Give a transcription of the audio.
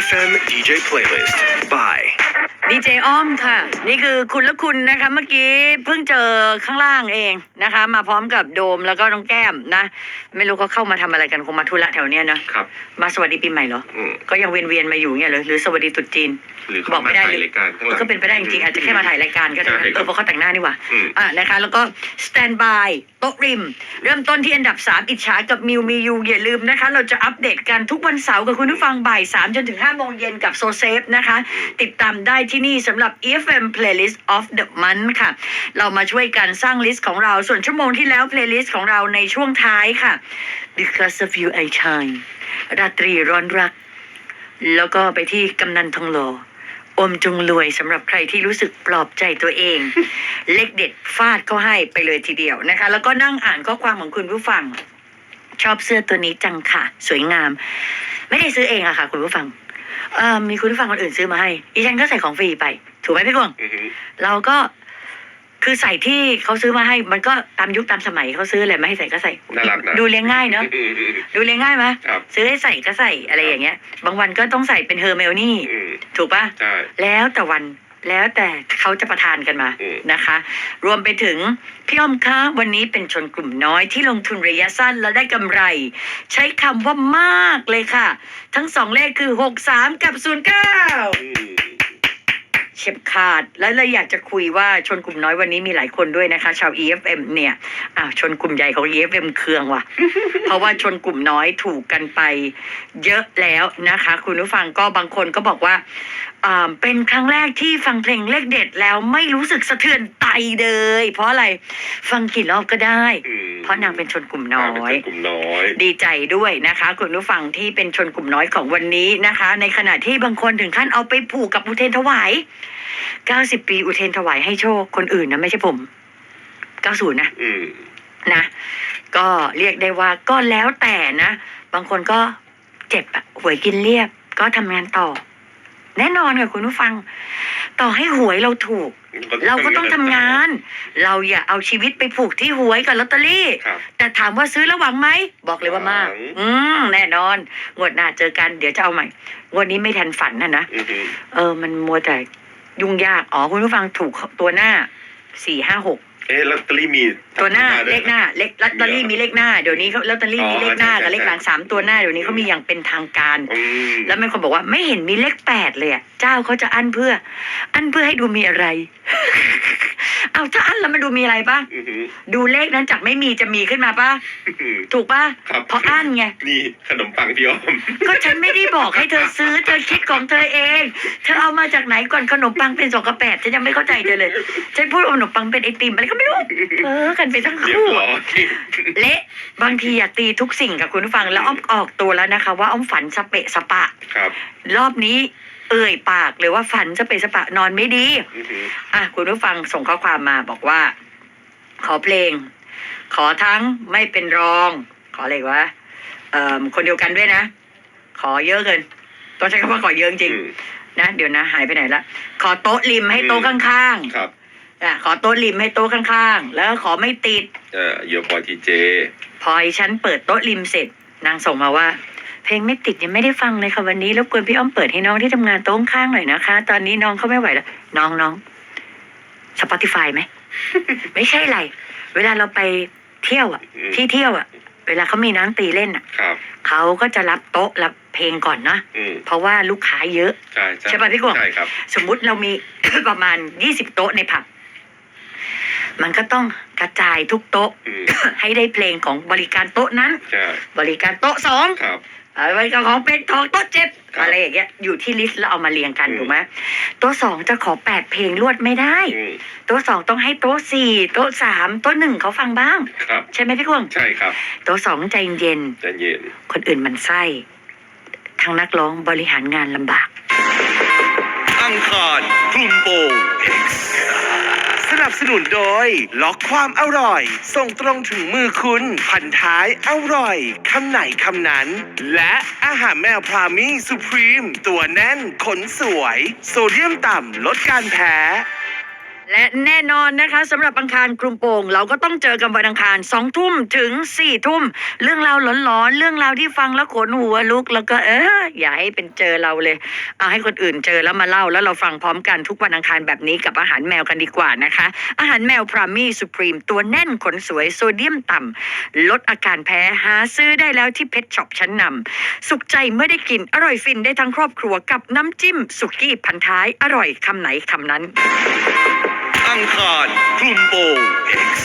EFM DJ Playlist by ดีเจอ้อมค่ะ นี่คือคุณและคุณนะคะ เมื่อกี้เพิ่งเจอข้างล่างเองนะคะ มาพร้อมกับโดมแล้วก็น้องแก้มนะ ไม่รู้เขาเข้ามาทำอะไรกันคงมาธุระแถวเนี้ยนะครับ มาสวัสดีปีใหม่เหรอ อืมก็ยังเวียนเวียนๆมาอยู่เนี่ยเลยหรือสวัสดีตรุษจีน หรือบเขาอกไม่มาได้ถ่ายเลย รายการข้างหลัง ก็เป็นไปได้จริงๆอาจจะแค่มาถ่ายรายการก็ได้นะใช่ครับเออเพราะเขาแต่งหน้านี่หว่า อืม อะนะคะแล้วก็สแตนบายโต๊ะริม เริ่มต้นที่อันดับ 3 อิจฉากับมิวมียูอย่าลืมนะคะ เราจะอัปเดตกันทุกวันเสาร์กับคุณผู้ฟังบ่าย 3 จนถึง5โมงเย็นกับโซเซฟนะคะ ติดตามได้ที่นี่สำหรับ EFM Playlist of the Month ค่ะ เรามาช่วยกันสร้างลิสต์ของเราส่วนชั่วโมงที่แล้ว playlist ของเราในช่วงท้ายค่ะ Because of you I shine ราตรีร้อนรัก แล้วก็ไปที่กำนันทองหล่ออมจงรวยสำหรับใครที่รู้สึกปลอบใจตัวเอง เลขเด็ดฟาดก็ให้ไปเลยทีเดียวนะคะ แล้วก็นั่งอ่านข้อความของคุณผู้ฟัง ชอบเสื้อตัวนี้จังค่ะ สวยงาม ไม่ได้ซื้อเองอะค่ะ คุณผู้ฟัง เอ่อมีคุณผู้ฟังคนอื่นซื้อมาให้อีฉันก็ใส่ของฟรีไป ถูกไหมพี่กวางอือหือเราก็ คือใส่ที่เขาซื้อมาให้ มันก็ตามยุคตามสมัยเขาซื้ออะไรมาให้ใส่ก็ใส่ น่ารักนะดูเลี้ยงง่ายเนาะอืมอืมดูเลี้ยงง่ายไหมครับซื้อให้ใส่ก็ใส่อะไรอย่างเงี้ย บางวันก็ต้องใส่เป็นเฮอร์เมลนี่ อืมถูกปะใช่แล้วแต่วัน แล้วแต่เขาจะประทานกันมาอืมนะคะ รวมไปถึงพี่อ้อมคะวันนี้เป็นชนกลุ่มน้อยที่ลงทุนระยะสั้นและได้กำไร ใช้คำว่ามากเลยค่ะ ทั้งสองเลขคือ 63 กับ 09อืม เฉียบขาด แล้วเราอยากจะคุยว่าชนกลุ่มน้อยวันนี้มีหลายคนด้วยนะคะ ชาว EFM เนี่ยอ้าวชนกลุ่มใหญ่ของ EFM เคืองว่ะ เพราะว่าชนกลุ่มน้อยถูกกันไปเยอะแล้วนะคะ คุณผู้ฟังก็บางคนก็บอกว่าอ่าเป็นครั้งแรกที่ฟังเพลงเลขเด็ดแล้วไม่รู้สึกสะเทือนใจ เลย เพราะอะไรฟังกี่รอบก็ได้อืมเพราะนางเป็นชนกลุ่มน้อยเป็นกลุ่มน้อย ดีใจด้วยนะคะ คุณผู้ฟังที่เป็นชนกลุ่มน้อยของวันนี้นะคะ ในขณะที่บางคนถึงขั้นเอาไปผูกกับอุเทรนถวาย 90 ปีอุเทรนถวายให้โชคคนอื่นนะไม่ใช่ผม 90 นะอืมนะ ก็เรียกได้ว่าก็แล้วแต่นะ บางคนก็เจ็บอะหวยกินเรียบ ก็ทำงานต่อ แน่นอนค่ะคุณผู้ฟัง ต่อให้หวยเราถูก เราก็ต้องทำงาน เราอย่าเอาชีวิตไปผูกที่หวยกับลอตเตอรี่ ครับ แต่ถามว่าซื้อแล้วหวังไหม บอกเลยว่ามาก หวัง อืมแน่นอน งวดหน้าเจอกันเดี๋ยวจะเอาใหม่งวดนี้ไม่ทันฝันนะนะ อือหือเออ มันมัวแต่ยุ่งยาก อ๋อ คุณผู้ฟังถูกตัวหน้าสี่ห้าหก เอ๊ะลอตเตอรี่มีตัวหน้าด้วยเลขหน้าเลขลอตเตอรี่มีเลขหน้าเดี๋ยวนี้เขาลอตเตอรี่อ๋อมีเลขหน้าใช่กับเลขหลังใช่สามตัวหน้าเดี๋ยวนี้เขามีอย่างเป็นทางการอืมแล้วมีคนบอกว่าไม่เห็นมีเลขแปดเลยอะเจ้าเขาจะอั้นเพื่อ อั้นเพื่อให้ดูมีอะไร เอาถ้าอั้นแล้วมันดูมีอะไรปะอือหือ ดูเลขนั้นจากไม่มีจะมีขึ้นมาปะอือหือถูกปะครับ เพราะอั้นไง นี่ขนมปังพี่อ้อม ก็ฉันไม่ได้บอกให้เธอซื้อเธอคิดของเธอเอง เธอเอามาจากไหนก่อนขนมปังเป็นสองกระแปดฉันยังไม่เข้าใจเธอเลย ฉันพูดว่าขนมปังเป็นไอติมอะไรก็ไม่รู้เออกันไปทั้งเรียบคู่ ร้อยเละบางทีอยากตีทุกสิ่งกับคุณผู้ฟังแล้วอ้อมออกตัวแล้วนะคะ ว่าอ้อมฝันสเปะสปะ ครับ รอบนี้ เอ่ยปากเลยว่าฝันสเปะสปะนอนไม่ดีอือหืออะคุณผู้ฟังส่งข้อความมาบอกว่า ขอเพลง ขอทั้งไม่เป็นรอง ขออะไรวะเอ่อคนเดียวกันด้วยนะ ขอเยอะเกินต้องใช้คำว่าขอเยอะจริงอืมๆนะเดี๋ยวนะ หายไปไหนละขอโต๊ะริมให้โต๊ะอืมข้างครับๆอะขอโต๊ะริมให้โต๊ะข้างๆ แล้วก็ขอไม่ติด เอ่อเยอะพอทีเจ พอไอ้ฉันเปิดโต๊ะริมเสร็จ นางส่งมาว่า เพลงไม่ติดยังไม่ได้ฟังเลยค่ะวันนี้รบกวนพี่อ้อมเปิดให้น้องที่ทำงานโต๊ะข้างๆหน่อยนะคะ ตอนนี้น้องเขาไม่ไหวแล้ว น้องน้องสปอติฟายไหมไม่ใช่ไร เวลาเราไปเที่ยวอะอืมที่เที่ยวอะ เวลาเขามีน้ำตีเล่นอะครับเขาก็จะรับโต๊ะรับเพลงก่อนนะอืมเพราะว่าลูกค้าเยอะ ใช่ใช่ใช่ป่ะพี่กวางใช่ครับ สมมุติเรามีประมาณยี่สิบโต๊ะในผับมันก็ต้องกระจายทุกโต๊ะอืมให้ได้เพลงของบริการโต๊ะนั้นใช่บริการโต๊ะสอง ครับอ่าบริการของเป็นทองโต๊ะเจ็ดครับอะไรอย่างเงี้ยอยู่ที่ลิสต์แล้วเอามาเรียงกันถูกไหมโต๊ะสองจะขอแปดเพลงรวดไม่ได้โต๊ะสองต้องให้โต๊ะสี่โต๊ะสามโต๊ะหนึ่งเขาฟังบ้าง ครับใช่ไหมพี่กวงใช่ครับโต๊ะสองใจเย็นใจเย็น คนอื่นมันไส้ทางนักร้องบริหารงานลำบาก อังคารคลุมโปง นับสนุนโดย ล็อกความอร่อย ส่งตรงถึงมือคุณ พันท้ายอร่อยคำไหนคำนั้น และอาหารแมวพรามี่สุพรีม ตัวแน่นขนสวย โซเดียมต่ำลดการแพ้ และแน่นอนนะคะสำหรับอังคารกรุงโป่ง เราก็ต้องเจอกันวันอังคารสองทุ่มถึงสี่ทุ่ม เรื่องราวหลอนๆ เรื่องราวที่ฟังแล้วขนหัวลุก แล้วก็เอออย่าให้เป็นเจอเราเลยเอาให้คนอื่นเจอแล้วมาเล่าแล้วเราฟังพร้อมกันทุกวันอังคารแบบนี้กับอาหารแมวกันดีกว่านะคะ อาหารแมวพรามี่สุพรีมตัวแน่นขนสวยโซเดียมต่ำลดอาการแพ้หาซื้อได้แล้วที่เพชช็อปชั้นนำสุขใจเมื่อได้กินอร่อยฟินได้ทั้งครอบครัวกับน้ำจิ้มสุกี้พันท้ายอร่อยคำไหนคำนั้น อังคารคลุมโปง X